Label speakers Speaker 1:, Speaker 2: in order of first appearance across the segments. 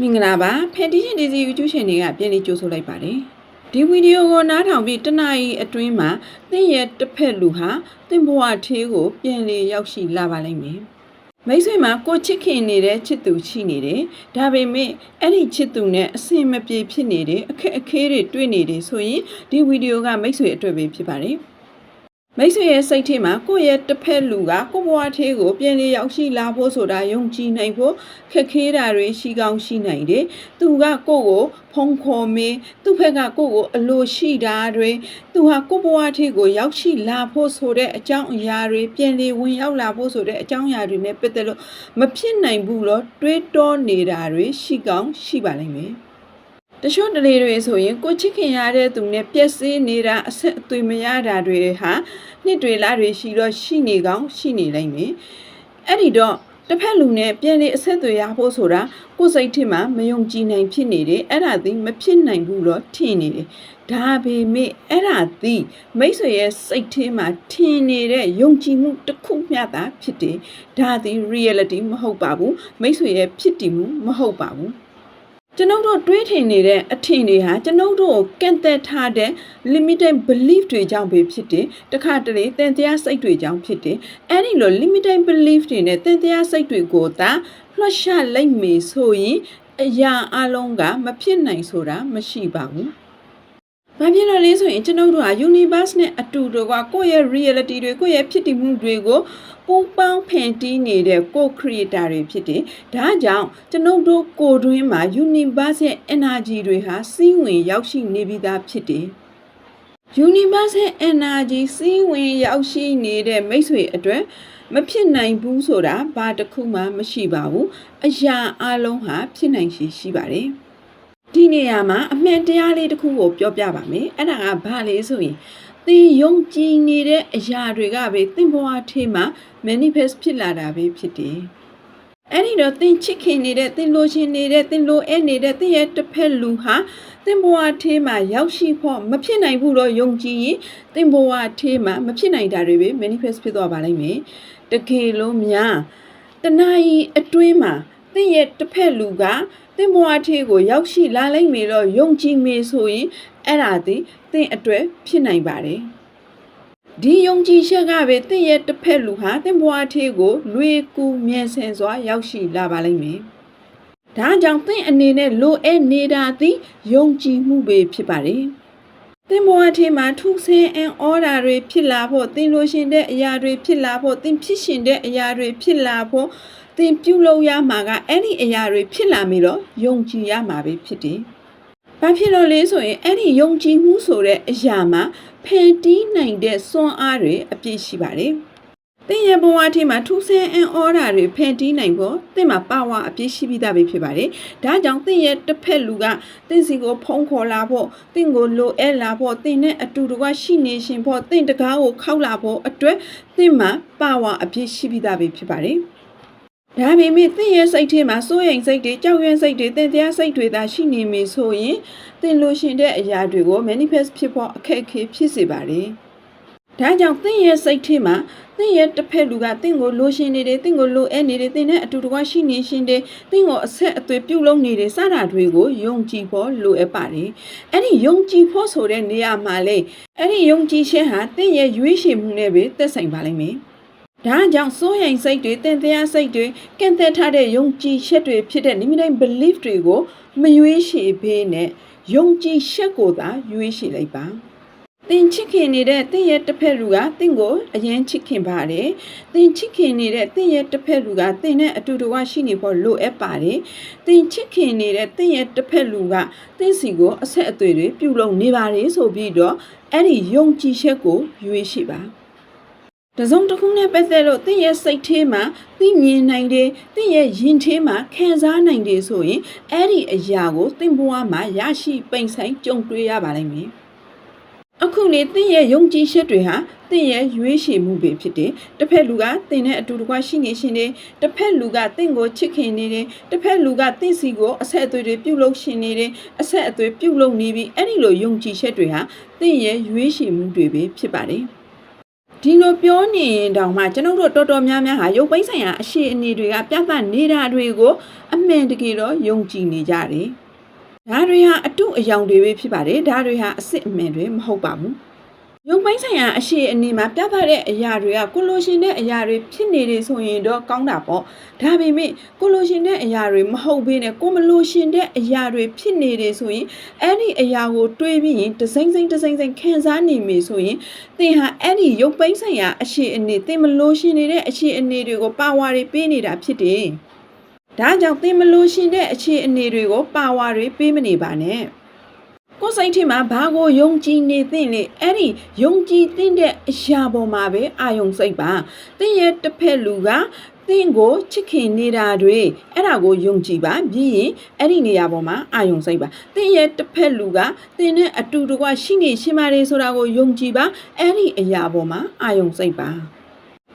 Speaker 1: မင်္ဂလာပါဖန်တီရှင်ဒီစီယူကျူးရှင်တွေကပြန်လေးကြိုဆိုလိုက်ပါတယ်ဒီဗီဒီယိုကိုနားထောင်ပြီးတစ်နာရီအတွင်းမှာသင်ရဲ့တစ်ဖက်လူဟာသင်ဘဝထေးကိုပြန်လေးရောက်ရှိလာပါလိမ့်မယ်မိတ်ဆွေမှာကိုချစ်ခင်နေတဲ့ချစ်သူရှိနေတယ်ဒါပေမဲ့အဲ့ဒီချစ်သူနဲ့အဆင်မပြေဖြစ်နေတယ်အခက်အခဲတွေတွေ့နေတယ်ဆိုရင်ဒီဗီဒီယိုကမိတ်ဆွေအတွက်ပဲဖြစ်ပါတယ် မိတ်ဆွေရဲ့စိတ်ထဲမှာကိုယ့်ရဲ့တစ်ဖက်လူကကိုယ့်ဘဝသေးကိုပြန်လေရောက်ရှိလာဖို့ဆိုတာယုံကြည်နိုင်ဖို့ခက်ခဲတာတွေရှိကောင်းရှိနိုင်တယ်။သူကကိုယ့်ကိုဖုံးခေါ်မင်းသူ့ဖက်ကကိုယ့်ကိုအလိုရှိတာတွေသူဟာကိုယ့်ဘဝသေးကိုရောက်ရှိလာဖို့ဆိုတဲ့အကြောင်းအရာတွေပြန်လေဝင်ရောက်လာဖို့ဆိုတဲ့အကြောင်းအရာတွေနဲ့ပတ်သက်လို့မဖြစ်နိုင်ဘူးလို့တွေးတောနေတာတွေရှိကောင်းရှိပါလိမ့်မယ်။ တချို့တလေတွေဆိုရင်ကိုချစ်ခင်ရတဲ့သူနဲ့ပြက်စီးနေတာအဆက်အသွေးမရတာတွေဟာနှစ်တွေလားတွေရှိတော့ရှိနေကောင်းရှိနေလိမ့်မယ်အဲ့ဒီတော့တစ်ဖက်လူနဲ့ပြန်လေအဆက်အသွေးရဖို့ဆိုတာကိုယ်စိတ်ထဲမှာမယုံကြည်နိုင်ဖြစ်နေတယ်အဲ့ဒါသည်မဖြစ်နိုင်ဘူးတော့ထင်နေတယ်ဒါပေမဲ့အဲ့ဒါသည်မိတ်ဆွေရဲ့စိတ်ထဲမှာထင်နေတဲ့ယုံကြည်မှုတစ်ခုမျှသာဖြစ်တယ်ဒါသည် reality မဟုတ်ပါဘူးမိတ်ဆွေရဲ့ဖြစ်တည်မှုမဟုတ်ပါဘူး ကျွန်ုပ်တို့တွေးထင်နေတဲ့အထင်တွေဟာကျွန်ုပ်တို့ကိုကန့်သက်ထားတဲ့ limited belief တွေကြောင့်ပဲဖြစ်တယ်။တခါတလေသင်တရားစိတ်တွေကြောင့်ဖြစ်တယ်။အဲ့ဒီလို limited belief တွေနဲ့သင်တရားစိတ်တွေကိုသာလွှတ်ရှလိုက်မေဆိုရင်အရာအလုံးကမဖြစ်နိုင်ဆိုတာမရှိပါဘူး။ ဘာဖြစ်လို့လဲဆိုရင်ကျွန်ုပ်တို့ဟာ universe နဲ့အတူတူကကိုယ့်ရဲ့ reality တွေကိုယ့်ရဲ့ဖြစ်တည်မှုတွေကိုပူပေါင်းဖန်တီးနေတဲ့ကိုယ် creator တွေဖြစ်တယ်။ဒါကြောင့်ကျွန်ုပ်တို့ကိုယ်တွင်းမှာ universe ရဲ့ energy တွေဟာစီးဝင်ရောက်ရှိနေပြီးသားဖြစ်တယ်။ universe ရဲ့ energy စီးဝင်ရောက်ရှိနေတဲ့မိတ်ဆွေအတွက်မဖြစ်နိုင်ဘူးဆိုတာဘာတစ်ခုမှမရှိပါဘူး။အရာအလုံးဟာဖြစ်နိုင်ရှိရှိပါတယ်။ ဒီနေရာမှာအမှန်တရားလေးတစ်ခုကိုပြောပြပါမယ်အဲ့ဒါကဘာလဲဆိုရင်သင်ယုံကြည်နေတဲ့အရာတွေကပဲသင်ဘဝထဲမှာ manifest ဖြစ်လာတာပဲဖြစ်တယ်အဲ့ဒီတော့သင်ချစ်ခင်နေတဲ့သင်လိုချင်နေတဲ့သင်လိုအဲနေတဲ့သင်ရဲ့တစ်ဖက်လူဟာသင်ဘဝထဲမှာရောက်ရှိဖို့မဖြစ်နိုင်ဘူးတော့ယုံကြည်ရင်သင်ဘဝထဲမှာမဖြစ်နိုင်တာတွေပဲ manifest ဖြစ်သွားပါလိမ့်မယ်တကယ်လို့များတဏှာကြီးအတွင်းမှာသင်ရဲ့တစ်ဖက်လူက သင်ဘဝထေကိုရောက်ရှိလာလိမ့်မယ်လို့ယုံကြည်မေဆိုရင်အဲ့ဒါသည်သင်အတွက်ဖြစ်နိုင်ပါတယ်ဒီယုံကြည်ချက်ကပဲသင်ရဲ့တစ်ဖက်လူဟာသင်ဘဝထေကိုလွေကူမြန်ဆန်စွာ ရောက်ရှိလာပါလိမ့်မယ်ဒါကြောင့်သင်အနေနဲ့လိုအပ်နေတာသည်ယုံကြည်မှုပဲဖြစ်ပါတယ် သင်ဘဝထေမှာထုဆင်းအန်ဩဒါတွေဖြစ်လာဖို့သင်လိုရှင်တဲ့အရာတွေဖြစ်လာဖို့သင်ဖြစ်ရှင်တဲ့အရာတွေဖြစ်လာဖို့သင်ပြုလုပ်ရမှာကအဲ့ဒီအရာတွေဖြစ်လာပြီတော့ယုံကြည်ရမှာပဲဖြစ်တယ်။ဘာဖြစ်လို့လဲဆိုရင်အဲ့ဒီယုံကြည်မှုဆိုတဲ့အရာမှာဖန်တီးနိုင်တဲ့စွမ်းအားတွေအပြည့်ရှိပါတယ်။ သင်ရဲ့ဘဝထဲမှာထူးဆန်းအံ့ဩတာတွေဖန်တီးနိုင်ဖို့သင်မှာပါဝါအပြည့်ရှိပြီးသားပဲဖြစ်ပါတယ်။ဒါကြောင့်သင်ရဲ့တစ်ဖက်လူကသင်စီကိုဖုံးခေါ်လာဖို့သင်ကိုလိုအပ်လာဖို့သင်နဲ့အတူတကွရှိနေရှင်ဖို့သင်တကားကိုခောက်လာဖို့အတွက်သင်မှာပါဝါအပြည့်ရှိပြီးသားပဲဖြစ်ပါတယ်။ဒါပေမဲ့သင်ရဲ့စိတ်ထဲမှာစိုးရိမ်စိတ်တွေကြောက်ရွံ့စိတ်တွေသင်တရားစိတ်တွေသာရှိနေမေဆိုရင်သင်လိုရှင်တဲ့အရာတွေကို manifest ဖြစ်ဖို့အခက်အခဲဖြစ်စေပါတယ်။ ဒါကြောင့်သင်ရဲ့စိတ်ထဲမှာသင်ရဲ့တစ်ဖက်လူကသင်ကိုလိုရှင်နေတယ်သင်ကိုလိုအပ်နေတယ်သင်နဲ့အတူတကွရှိနေရှင်တယ်သင်ကိုအဆက်အသွေးပြုတ်လုံးနေတယ်စတာတွေကိုယုံကြည်ဖို့လိုအပ်ပါတယ်။အဲ့ဒီယုံကြည်ဖို့ဆိုတဲ့နေရာမှာလေအဲ့ဒီယုံကြည်ခြင်းဟာသင်ရဲ့ရွေးချယ်မှုနဲ့ပဲသက်ဆိုင်ပါလိမ့်မယ်။ဒါကြောင့်စိုးရိမ်စိတ်တွေတန်တရားစိတ်တွေကန့်သက်ထားတဲ့ယုံကြည်ချက်တွေဖြစ်တဲ့ limiting belief တွေကိုမရွေးချယ်ဘေးနဲ့ယုံကြည်ချက်ကိုသာရွေးချယ်လိုက်ပါ သင်ချစ်ခင်နေတဲ့သင်ရဲ့တစ်ဖက်လူကသင်ကိုအရင်ချစ်ခင်ပါတယ်။သင်ချစ်ခင်နေတဲ့သင်ရဲ့တစ်ဖက်လူကသင်နဲ့အတူတူကရှိနေဖို့လိုအပ်ပါတယ်။သင်ချစ်ခင်နေတဲ့သင်ရဲ့တစ်ဖက်လူကသင်စီကိုအဆက်အသွေးတွေပြုလုပ်နေပါတယ်ဆိုပြီးတော့အဲ့ဒီယုံကြည်ချက်ကိုရွေးချယ်ပါ။တစုံတစ်ခုနဲ့ပတ်သက်လို့သင်ရဲ့စိတ်ထဲမှာသိမြင်နိုင်တယ်သင်ရဲ့ရင်ထဲမှာခံစားနိုင်တယ်ဆိုရင်အဲ့ဒီအရာကိုသင်ဘဝမှာရရှိပိန်ဆိုင်ကြုံတွေ့ရပါလိမ့်မယ် အခုလေသင်ရဲ့ယုံကြည်ချက်တွေဟာသင်ရဲ့ရွေးချယ်မှုပဲဖြစ်တယ်တစ်ဖက်လူကသင်နဲ့အတူတကွရှိနေရှင်တယ်တစ်ဖက်လူကသင်ကိုချစ်ခင်နေတယ်တစ်ဖက်လူကသင်စီကိုအဆက်အသွေးတွေပြုတ်လို့ရှင်နေတယ်အဆက်အသွေးပြုတ်လို့နေပြီအဲ့ဒီလိုယုံကြည်ချက်တွေဟာသင်ရဲ့ရွေးချယ်မှုတွေပဲဖြစ်ပါတယ်ဒီလိုပြောနေရင်တောင်မှကျွန်တော်တို့တော်တော်များများဟာရုပ်ပိုင်းဆိုင်ရာအရှိအနေတွေကပြသနေတာတွေကိုအမှန်တကယ်တော့ယုံကြည်နေကြတယ်။ ဒါတွေဟာအတုအယောင်တွေပဲဖြစ်ပါတယ်။ဒါတွေဟာအစ်စ်အမှန်တွေမဟုတ်ပါဘူး။ရုပ်ပိုင်းဆိုင်ရာအရှိအနေမှာပြသတဲ့အရာတွေကကိုလိုရှင်တဲ့အရာတွေဖြစ်နေတယ်ဆိုရင်တော့ကောင်းတာပေါ့။ဒါပေမဲ့ကိုလိုရှင်တဲ့အရာတွေမဟုတ်ဘဲနဲ့ကိုမလိုရှင်တဲ့အရာတွေဖြစ်နေတယ်ဆိုရင်အဲ့ဒီအရာကိုတွေးပြီးရင်တစိမ့်စိမ့်တစိမ့်စိမ့်ခံစားနေပြီဆိုရင်သင်ဟာအဲ့ဒီရုပ်ပိုင်းဆိုင်ရာအရှိအနေသင်မလို့ရှင်နေတဲ့အရှိအနေတွေကိုပါဝါတွေပေးနေတာဖြစ်တယ်။ ဒါကြောင့်သင်မလို့ရှင်တဲ့အခြေအနေတွေကိုပါဝါတွေပေးမနေပါနဲ့။ကိုယ်စိတ်ထဲမှာဘာကိုယုံကြည်နေသင့်လေအဲ့ဒီယုံကြည်သင့်တဲ့အရာပေါ်မှာပဲအာယုံစိတ်ပါ။သင်ရဲ့တစ်ဖက်လူကသင်ကိုချစ်ခင်နေတာတွေအဲ့ဒါကိုယုံကြည်ပါပြီးရင်အဲ့ဒီနေရာပေါ်မှာအာယုံစိတ်ပါသင်ရဲ့တစ်ဖက်လူကသင်နဲ့အတူတကွရှိနေရှင်ပါတယ်ဆိုတာကိုယုံကြည်ပါအဲ့ဒီအရာပေါ်မှာအာယုံစိတ်ပါ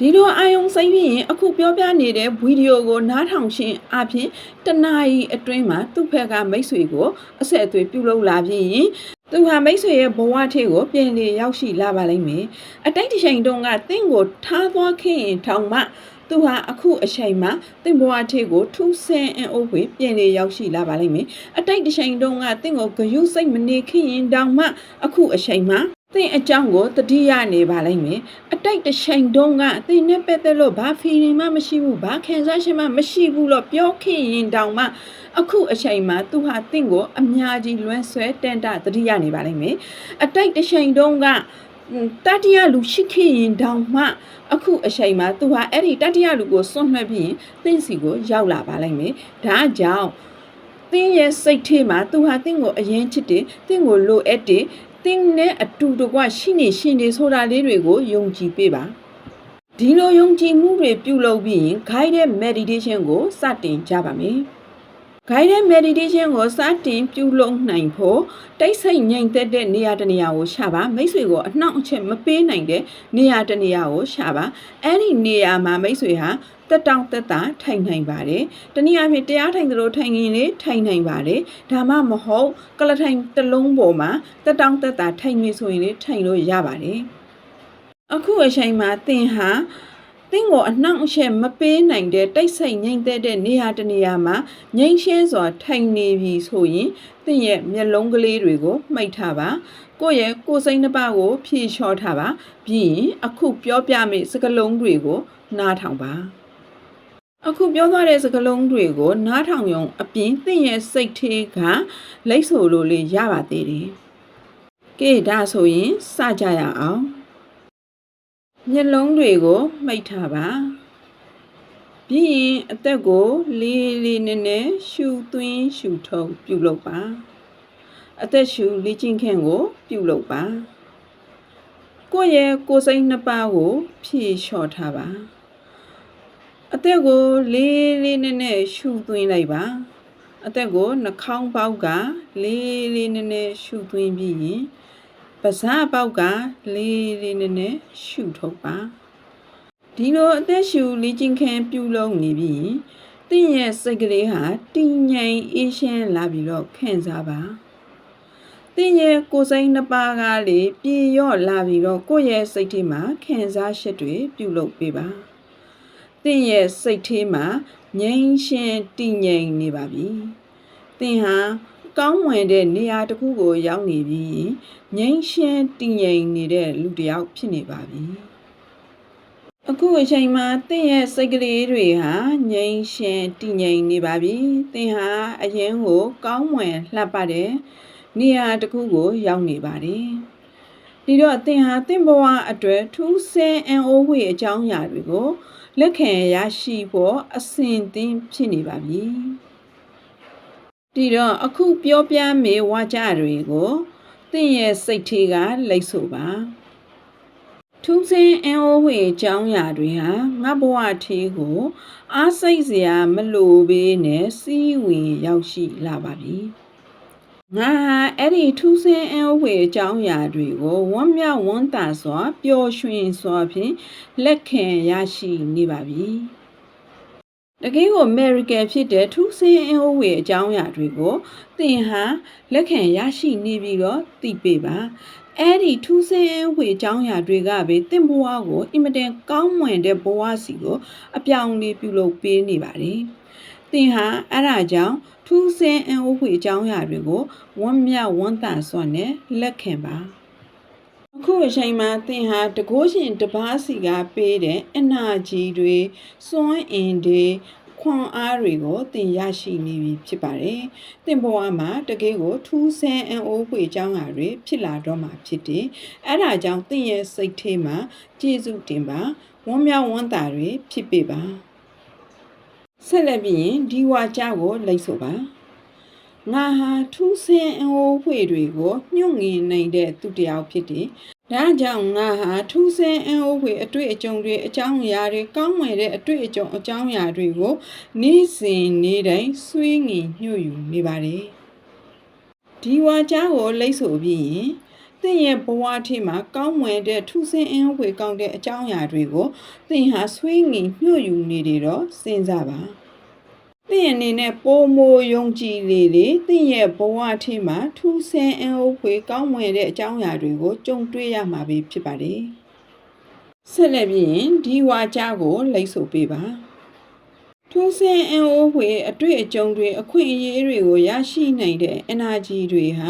Speaker 1: ဒီလိုအာယုံစိမ့်ပြီးရင်အခုပြောပြနေတဲ့ဗီဒီယိုကိုနားထောင်ရှင်အပြင်တနာရီအတွင်းမှာသူ့ဖက်ကမိတ်ဆွေကိုအဆက်အသွေးပြုလုပ်လာပြီးရင်သူဟာမိတ်ဆွေရဲ့ဘဝထဲကိုပြန်လေရောက်ရှိလာပါလိမ့်မယ်အတိုက်တစ်ချိန်တုန်းကတင့်ကိုထားသွားခဲ့ရင်ထောင်မှသူဟာအခုအချိန်မှာတင့်ဘဝထဲကိုထူးဆန်းအံ့ဩဖွယ်ပြန်လေရောက်ရှိလာပါလိမ့်မယ်အတိုက်တစ်ချိန်တုန်းကတင့်ကိုဂယုစိတ်မနေခင်ရင်တောင်မှအခုအချိန်မှာ သင်အကြောင်းကိုတတိယနေပါလိမ့်မယ်အတိုက်တစ်ချိန်တုန်းကသင်နဲ့ပတ်သက်လို့ဘာဖီလင်မှမရှိဘူးဘာခံစားချက်မှမရှိဘူးလို့ပြောခင်ရင်တောင်မှအခုအချိန်မှာသူဟာသင်ကိုအများကြီးလွမ်းဆွဲတန်တတတိယနေပါလိမ့်မယ်အတိုက်တစ်ချိန်တုန်းကဟွန်းတတိယလူရှိခင်ရင်တောင်မှအခုအချိန်မှာသူဟာအဲ့ဒီတတိယလူကိုစွန့်နှက်ပြီးရင်သင်စီကိုရောက်လာပါလိမ့်မယ်ဒါကြောင့် သင်ရဲ့စိတ်ထဲမှာသူဟာသင်ကိုအရင်ချစ်တယ်သင်ကိုလိုအပ်တယ်သင်နဲ့အတူတကွရှိနေရှင်နေဆိုတာလေးတွေကိုယုံကြည်ပေးပါဒီလိုယုံကြည်မှုတွေပြုလုပ်ပြီးရင် guided meditation ကိုစတင်ကြပါမယ် guided meditation ကိုစတင်ပြုလုပ်နိုင်ဖို့တိတ်ဆိတ်ငြိမ်သက်တဲ့နေရာတစ်နေရာကိုရှာပါမိတ်ဆွေကိုအနှောင့်အယှက်မပေးနိုင်တဲ့နေရာတစ်နေရာကိုရှာပါအဲ့ဒီနေရာမှာမိတ်ဆွေဟာ တက်တောင့်တက်တာထိုင်နိုင်ပါတယ်တနည်းအားဖြင့်တရားထိုင်သလိုထိုင်ရင်လေထိုင်နိုင်ပါတယ်ဒါမှမဟုတ်ကလထိုင်တစ်လုံးပေါ်မှာတက်တောင့်တက်တာထိုင်နေဆိုရင်လေထိုင်လို့ရပါတယ်အခုအချိန်မှာသင်ဟာသင်ကိုအနှောင့်အယှက်မပေးနိုင်တဲ့တိတ်ဆိတ်ငြိမ်သက်တဲ့နေရာတစ်နေရာမှာငြိမ်ရှင်းစွာထိုင်နေပြီဆိုရင်သင်ရဲ့မျက်လုံးကလေးတွေကိုမှိတ်ထားပါကိုယ့်ရဲ့ကိုယ်စိတ်နှစ်ပါးကိုဖြေလျှော့ထားပါပြီးရင်အခုပြောပြမယ့်စကားလုံးတွေကိုနားထောင်ပါ အခုပြောသွားတဲ့စကားလုံးတွေကိုနားထောင်ရုံအပြင်သင်ရဲ့စိတ်ထဲကလိတ်ဆိုလို့လေးရပါသေးတယ်။ကဲဒါဆိုရင်စကြရအောင်။မျက်လုံးတွေကိုမှိတ်ထားပါ။ပြီးရင်အသက်ကိုလေးလေးနက်နက်ရှူသွင်းရှူထုတ်ပြုလုပ်ပါ။အသက်ရှူလေ့ကျင့်ခန့်ကို ပြုလုပ်ပါ။ကိုယ့်ရဲ့ကိုယ်စိတ်နှစ်ပါးကိုဖြည့်လျှော့ထားပါ။ အသက်ကိုလေးလေးနက်နက်ရှူသွင်းလိုက်ပါအသက်ကိုနှာခေါင်းပေါက်ကလေးလေးနက်နက်ရှူသွင်းပြီးရင်ပါးစပ်ပေါက်ကလေးလေးနက်နက်ရှူထုတ်ပါဒီလိုအသက်ရှူလေ့ကျင့်ခန်းပြုလုပ်နေပြီးရင်သင်ရဲ့စိတ်ကလေးဟာတည်ငြိမ်အေးရှင်းလာပြီးတော့ခံစားပါသင်ရဲ့ကိုယ်စိတ်နှစ်ပါးကလေပြေရော့လာပြီးတော့ကိုယ့်ရဲ့စိတ်ထဲမှာခံစားချက်တွေပြုလုပ်ပေးပါ သင်ရဲ့စိတ်ထဲမှာငြိမ်းရှင်းတည်ငြိမ်နေပါပြီ။သင်ဟာကောင်းမွန်တဲ့နေရာတစ်ခုကိုရောက်နေပြီးငြိမ်းရှင်းတည်ငြိမ်နေတဲ့လူတစ်ယောက်ဖြစ်နေပါပြီ။အခုအချိန်မှာသင်ရဲ့စိတ်ကလေးတွေဟာငြိမ်းရှင်းတည်ငြိမ်နေပါပြီ။သင်ဟာအရင်ကို ကောင်းမွန်လှပတဲ့နေရာတစ်ခုကိုရောက်နေပါတယ်။ဒီတော့သင်ဟာသင်ဘဝအတွက်ထူးဆန်းအံ့ဩဖွယ်အကြောင်းအရာတွေကို လက်ခံရရှိဖို့အစဉ်သင်ဖြစ်နေပါပြီ။ဒီတော့အခုပြောပြမယ့်ဝါကြတွေကိုသင်ရဲ့စိတ်ထဲကလိတ်ဆိုပါ။ထူးဆန်းအံ့ဩဖွယ်အကြောင်းအရာတွေဟာငါဘဝထဲကို အားစိတ်စရာမလိုဘဲနဲ့စီးဝင်ရောက်ရှိလာပါပြီ။ ငါဟာအဲ့ဒီထူးဆန်းအံ့ဩဖွယ်အကြောင်းအရာတွေကိုဝမ်းမြောက်ဝမ်းသာစွာပျော်ရွှင်စွာဖြင့်လက်ခံရရှိနေပါပြီတကယ်ကို American ဖြစ်တဲ့ထူးဆန်းအင်အိုးဝေအကြောင်းအရာတွေကိုသင်ဟာလက်ခံရရှိနေပြီးတော့သိပေပါအဲ့ဒီထူးဆန်းအင်အိုးဝေအကြောင်းအရာတွေကပဲသင်ဘဝကိုအင်မတန်ကောင်းမွန်တဲ့ဘဝစီကိုအပြောင်းအလဲပြုလုပ်ပေးနေပါတယ်သင်ဟာအဲ့ဒါကြောင့် ထူးဆန်းအင်အိုးဝေအကြောင်းအရာတွေကိုဝမ်းမြောက်ဝမ်းသာစွာနဲ့လက်ခံပါအခုအချိန်မှာသင်ဟာတကိုးရှင်တစ်ပါးစီကပေးတဲ့ energy တွေစွမ်းအင်တွေခွန်အားတွေကိုသင်ရရှိနေပြီဖြစ်ပါတယ်။သင်ဘဝမှာတကယ်ကိုထူးဆန်းအံ့ဩဖွယ်အကြောင်းအရာတွေဖြစ်လာတော့မှာဖြစ်တယ်။အဲဒါကြောင့်သင်ရဲ့စိတ်ထဲမှာကျေးဇူးတင်ပါဝမ်းမြောက်ဝမ်းသာတွေဖြစ်ပေပါ။ ဆက်လက်ပြီးရင်ဒီဝါကြကိုလိတ်ဆိုပါ။ငါဟာထူးဆန်းအံ့ဩဖွယ်တွေကိုညှို့ငင်နိုင်တဲ့သူတစ်ယောက်ဖြစ်တယ်။ဒါကြောင့်ငါဟာထူးဆန်းအံ့ဩဖွယ်အတွေ့အကြုံတွေအကြောင်းအရာတွေကောင်းမွန်တဲ့အတွေ့အကြုံအကြောင်းအရာတွေကိုနေ့စဉ်နေ့တိုင်းဆွေးငင်ညှို့ယူနေပါတယ်။ဒီဝါကြားကိုလိတ်ဆိုပြီးရင် သင်ရဲ့ဘဝထဲမှာကောင်းမွန်တဲ့ထူးဆန်းအံ့ဩဖွယ်ကောင်းတဲ့အကြောင်းအရာတွေကိုသင်ဟာဆွေးငင်ညှို့ယူနေတယ်တော့စဉ်းစားပါ။သင်အနေနဲ့ပိုမိုယုံကြည်လေလေသင်ရဲ့ဘဝထဲမှာထူးဆန်းအံ့ဩဖွယ်ကောင်းမွန်တဲ့အကြောင်းအရာတွေကိုကြုံတွေ့ရမှာပဲဖြစ်ပါတယ်။ဆက်လက်ပြီးရင်ဒီဝါကြကိုလိတ်ဆိုပေးပါ။ ထူးဆန်းအံ့ဩဖွယ်အတွေ့အကြုံတွေအခွင့်အရေးတွေကိုရရှိနိုင်တဲ့ energy တွေဟာ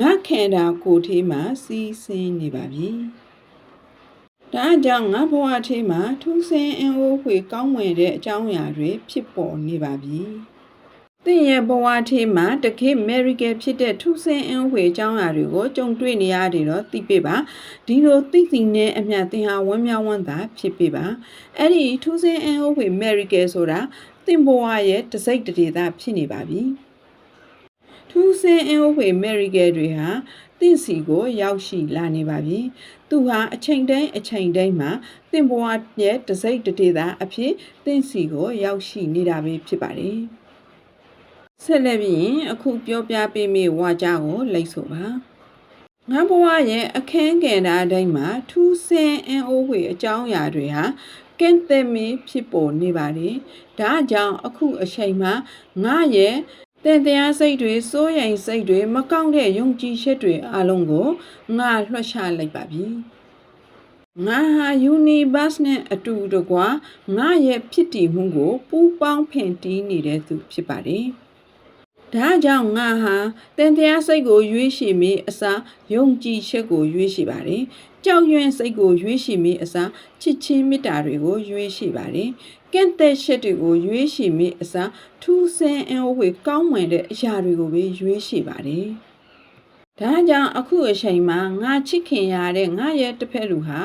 Speaker 1: ငါခန္ဓာကိုယ်ထဲမှာစီးဆင်းနေပါပြီ။ဒါကြောင့်ငါဘဝထဲမှာထူးဆန်းအင်အိုးဖွေကောင်းမွန်တဲ့အကြောင်းအရာတွေဖြစ်ပေါ်နေပါပြီ။ သင်ရဲ့ဘဝထဲမှာတခေတ် American ဖြစ်တဲ့ထူးဆန်းအင်ဝေအကြောင်းအရာတွေကိုကြုံတွေ့နေရတယ်တော့သိပေပါဒီလိုသိသိနဲ့အမျှသင်ဟာဝမ်းမြောက်ဝမ်းသာဖြစ်ပေပါအဲ့ဒီထူးဆန်းအင်ဝေ American ဆိုတာသင်ဘဝရဲ့တစိတ်တဒေသဖြစ်နေပါပြီထူးဆန်းအင်ဝေ American တွေဟာသင်စီကို ရောက်ရှိလာနေပါပြီ။သူဟာအချိန်တိုင်းအချိန်တိုင်းမှာသင်ဘဝရဲ့တစိမ့်တဒေတာအဖြစ်သင်စီကို ရောက်ရှိနေတာပဲဖြစ်ပါတယ်။ ဆက်လက်ပြီးရင်အခုပြောပြပေးမယ့်ဝါကြကိုလိတ်ဆိုပါ။ငါဘဝရဲ့အခန်းကဏ္ဍအတိုင်းမှာထူးဆန်းအင်အိုးဝေအကြောင်းအရာတွေဟာကင်းသက်မင်းဖြစ်ပေါ်နေပါလေ။ဒါကြောင့်အခုအချိန်မှာငါရဲ့တန်တရားစိတ်တွေစိုးရိမ်စိတ်တွေမကောင်းတဲ့ယုံကြည်ချက်တွေအလုံးကိုငါလွှတ်ချလိုက်ပါပြီငါဟာ universe နဲ့အတူတကွာငါရဲ့ဖြစ်တည်မှုကိုပူးပေါင်းဖန်တီးနေတဲ့သူဖြစ်ပါတယ် ဒါကြောင့်ငါဟာတန်တရားစိတ်ကိုရွေးရှိမိအစားယုံကြည်ချက်ကိုရွေးရှိပါတယ်။ကြောက်ရွံ့စိတ်ကိုရွေးရှိမိအစားချစ်ချင်းမေတ္တာတွေကိုရွေးရှိပါတယ်။ကန့်သက်ချက်တွေကိုရွေးရှိမိအစားထူးဆန်းအံ့ဩဖွယ်ကောင်းမွန်တဲ့အရာတွေကိုပဲရွေးရှိပါတယ်။ဒါကြောင့်အခုအချိန်မှာငါချစ်ခင်ရတဲ့ငါရဲ့တစ်ဖက်လူဟာ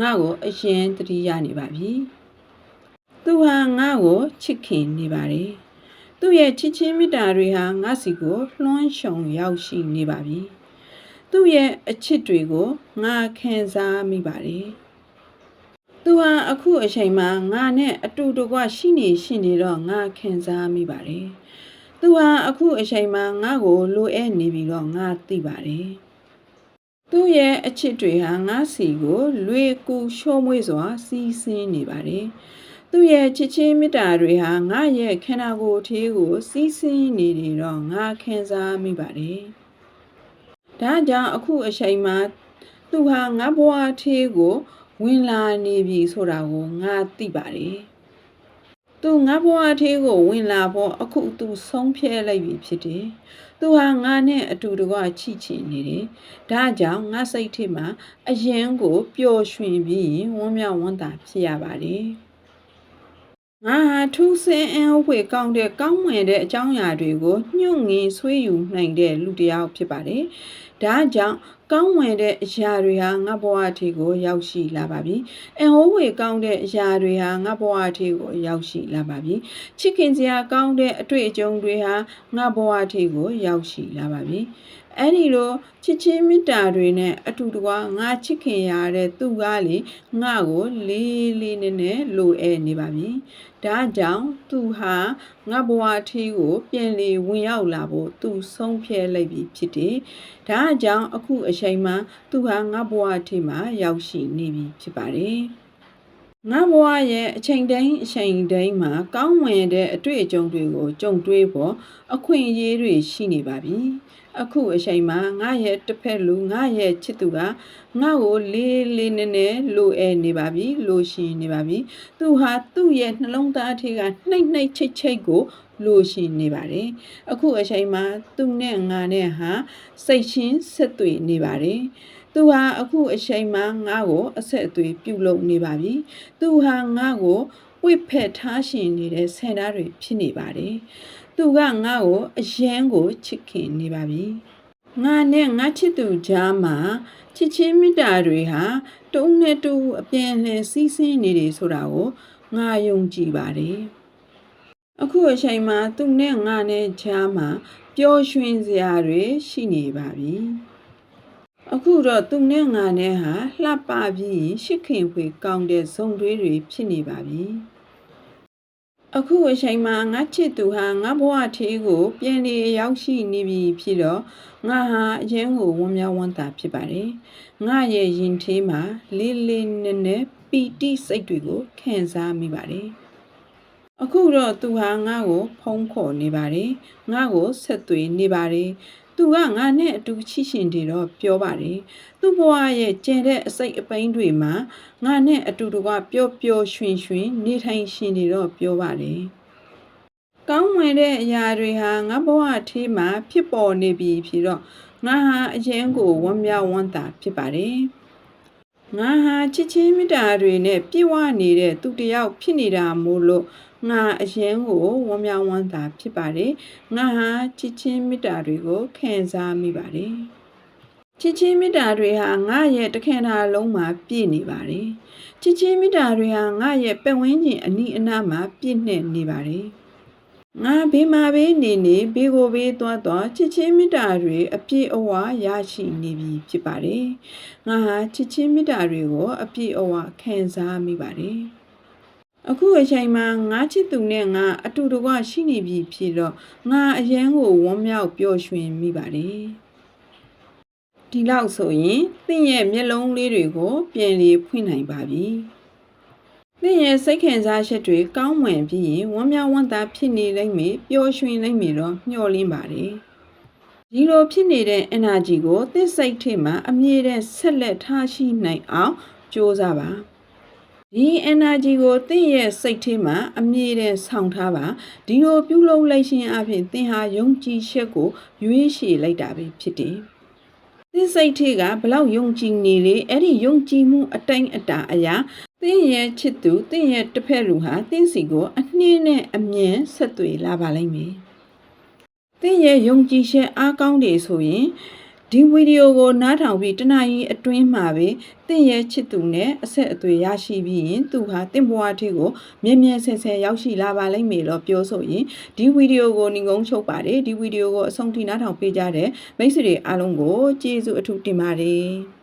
Speaker 1: ငါ့ကိုအရင်တတိယနေပါပြီ။သူဟာငါ့ကိုချစ်ခင်နေပါတယ်။ သူ့ရဲ့ချစ်ချင်းမေတ္တာတွေဟာငါစီကိုလွှမ်းခြုံရောက်ရှိနေပါပြီ။သူ့ရဲ့အချစ်တွေကိုငါခံစားမိပါတယ်။သူဟာအခုအချိန်မှာငါနဲ့အတူတကွရှိနေရှိနေတော့ငါခံစားမိပါတယ်။သူဟာအခုအချိန်မှာငါ့ကိုလိုအပ်နေပြီတော့ငါသိပါတယ်။သူ့ရဲ့အချစ်တွေဟာငါစီကိုလွေကူရှိုးမွေးစွာစီးဆင်းနေပါတယ်။ သူ့ရဲ့ချစ်ချင်းမေတ္တာတွေဟာငါရဲ့ခန္ဓာကိုယ်သေးကို စီးဆင်းနေတယ်တော့ငါခံစားမိပါတယ်။ဒါကြောင့်အခုအချိန်မှာသူဟာငါဘဝသေးကို ဝင်လာနေပြီဆိုတာကိုငါသိပါတယ်။သူငါဘဝသေးကို ဝင်လာဖို့အခုသူဆုံးဖြတ်လိုက်ပြီဖြစ်တယ်။သူဟာငါနဲ့အတူတကွချစ်ချင်နေတယ်။ဒါကြောင့်ငါစိတ်ထဲမှာအရင်ကိုပျော်ရွှင်ပြီးဝမ်းမြောက်ဝမ်းသာဖြစ်ရပါတယ်။ ငါဟာထူးဆန်းအံ့ဝေကောင်းတဲ့ကောင်းမွန်တဲ့အကြောင်းအရာတွေကိုညှို့ငင်ဆွေးယူနိုင်တဲ့လူတစ်ယောက်ဖြစ်ပါတယ်။ဒါကြောင့်ကောင်းမွန်တဲ့အရာတွေဟာငါဘဝအထိကိုရောက်ရှိလာပါပြီ။အံ့ဝေကောင်းတဲ့အရာတွေဟာငါဘဝအထိကိုရောက်ရှိလာပါပြီ။ချစ်ခင်စရာကောင်းတဲ့အတွေ့အကြုံတွေဟာငါဘဝအထိကိုရောက်ရှိလာပါပြီ။ အဲ့ဒီလိုချစ်ချင်းမေတ္တာတွေနဲ့အတူတကွာငါချစ်ခင်ရတဲ့သူကလေငါ့ကိုလေးလေးနက်နက်လိုအပ်နေပါပြီဒါကြောင့်သူဟာငါဘဝအထီးကို ပြန်လေဝင်ရောက်လာဖို့သူဆုံးဖြတ်လိုက်ပြီဖြစ်တယ်ဒါကြောင့်အခုအချိန်မှာသူဟာငါဘဝအထီးမှာရောက်ရှိနေပြီဖြစ်ပါတယ် ငါဘဝရဲ့အချိန်တိုင်းအချိန်တိုင်းမှာကောင်းမွန်တဲ့အတွေ့အကြုံတွေကိုကြုံတွေ့ဖို့အခွင့်အရေးတွေရှိနေပါပြီအခုအချိန်မှာငါရဲ့တစ်ဖက်လူငါရဲ့ချစ်သူကငါ့ကိုလေးလေးနက်နက်လိုအပ်နေပါပြီလိုရှိနေပါပြီသူဟာသူ့ရဲ့နှလုံးသားထဲကနှိမ့်နှိမ့်ချိတ်ချိတ်ကိုလိုရှိနေပါတယ်အခုအချိန်မှာသူနဲ့ငါနဲ့ဟာစိတ်ချင်းဆက်သွယ်နေပါတယ် သူဟာအခုအချိန်မှာငါ့ကိုအဆက်အသွယ်ပြုလုပ်နေပါပြီ။သူဟာငါ့ကိုဝိဖက်ထားရှင်နေတဲ့ဆန္ဒတွေဖြစ်နေပါတယ်။သူကငါ့ကိုအယမ်းကိုချစ်ခင်နေပါပြီ။ငါနဲ့ငါချစ်သူကြားမှာချစ်ချင်းမေတ္တာတွေဟာတုံးနဲ့တူအပြန်အလှန်စီးဆင်းနေတယ်ဆိုတာကိုငါယုံကြည်ပါတယ်။အခုအချိန်မှာသူနဲ့ငါနဲ့ကြားမှာပျော်ရွှင်စရာတွေရှိနေပါပြီ။ အခုတော့သူနဲ့ငါနဲ့ဟာလှပပြီးရှစ်ခင်ဖွေကောင်းတဲ့ဇုံတွေးတွေဖြစ်နေပါပြီအခုအချိန်မှာငါချစ်သူဟာငါဘဝထေးကို ပြန်လည်ရောက်ရှိနေပြီဖြစ်တော့ငါဟာအရင်ကိုဝမ်းမြောက်ဝမ်းသာဖြစ်ပါတယ်ငါရဲ့ရင်ထေးမှာလေးလေးနက်နက်ပီတိစိတ်တွေကိုခံစားမိပါတယ်အခုတော့သူဟာငါ့ကို ဖုံးခေါ်နေပါတယ်ငါ့ကိုဆက်သွေးနေပါတယ် သူကငါနဲ့အတူချစ်ရှင်တယ်တော့ပြောပါတယ်သူ့ဘဝရဲ့ကျန်တဲ့အစိတ်အပိုင်းတွေမှာငါနဲ့အတူတကွပျော်ပျော်ရွှင်ရွှင်နေထိုင်ရှင်တယ်တော့ပြောပါတယ်ကောင်းမွန်တဲ့အရာတွေဟာငါဘဝထေးမှာဖြစ်ပေါ်နေပြီဖြစ်တော့ငါဟာအရင်ကိုဝမ်းမြောက်ဝမ်းသာဖြစ်ပါတယ် ငါဟာချစ်ချင်းမေတ္တာတွေနဲ့ပြည့်ဝနေတဲ့သူတစ်ယောက်ဖြစ်နေတာမို့လို့ငါအရင်ကိုဝမ်းမြောက်ဝမ်းသာဖြစ်ပါတယ်ငါဟာချစ်ချင်းမေတ္တာတွေကိုခံစားမိပါတယ်ချစ်ချင်းမေတ္တာတွေဟာငါရဲ့တခင်တာလုံးမှာပြည့်နေပါတယ်ချစ်ချင်းမေတ္တာတွေဟာငါရဲ့ပတ်ဝန်းကျင်အနီးအနားမှာပြည့်နှက်နေပါတယ် ငါဘေးမှာဘေးနေနေဘေးကိုဘေးသွားသွားချစ်ချင်းမေတ္တာတွေအပြည့်အဝရရှိနေပြီဖြစ်ပါတယ်။ငါဟာချစ်ချင်းမေတ္တာတွေကိုအပြည့်အဝခံစားမိပါတယ်။အခုအချိန်မှာငါချစ်သူနဲ့ငါအတူတကွရှိနေပြီဖြစ်တော့ငါအရန်ကိုဝမ်းမြောက်ပျော်ရွှင်မိပါတယ်။ဒီလောက်ဆိုရင်သင်ရဲ့မျက်လုံးလေးတွေကိုပြန်လည်ဖွင့်နိုင်ပါပြီ။ သင်ရဲ့စိတ်ခံစားချက်တွေကောင်းမွန်ပြီးရင်ဝမ်းမြောက်ဝမ်းသာဖြစ်နေလိမ့်မယ်ပျော်ရွှင်လိမ့်မယ်တော့မျှော်လင့်ပါတယ်ဒီလိုဖြစ်နေတဲ့ energy ကိုသင်စိတ်ထဲမှာအမြဲတမ်းဆက်လက်ထားရှိနိုင်အောင်ကြိုးစားပါဒီ energy ကိုသင်ရဲ့စိတ်ထဲမှာအမြဲတမ်းဆောင်ထားပါဒီလိုပြုလုပ်လိုက်ခြင်းအပြင်သင်ဟာယုံကြည်ချက်ကိုရွေးချယ်လိုက်တာပဲဖြစ်တယ်သင်စိတ်ထဲကဘလောက်ယုံကြည်နေလေအဲ့ဒီယုံကြည်မှုအတိုင်းအတာအရာသင်ရဲ့ချစ်သူသင်ရဲ့တစ်ဖက်လူဟာသင်စီကို အနှင်းနဲ့အမြန်ဆက်သွယ်လာပါလိမ့်မယ်သင်ရဲ့ယုံကြည်ချက်အားကောင်းတယ်ဆိုရင်ဒီဗီဒီယိုကိုနားထောင်ပြီးတနအီအတွင်းမှာပဲသင်ရဲ့ချစ်သူနဲ့အဆက်အသွယ်ရရှိပြီးရင်သူဟာသင်ဘဝထေကိုမြဲမြဲဆဲဆဲရောက်ရှိလာပါလိမ့်မယ်လို့ပြောဆိုရင်ဒီဗီဒီယိုကိုညီကုန်းချုပ်ပါတယ်ဒီဗီဒီယိုကိုအဆုံးထိနားထောင်ပေးကြတဲ့မိတ်ဆွေတွေအားလုံးကိုကျေးဇူးအထူးတင်ပါတယ်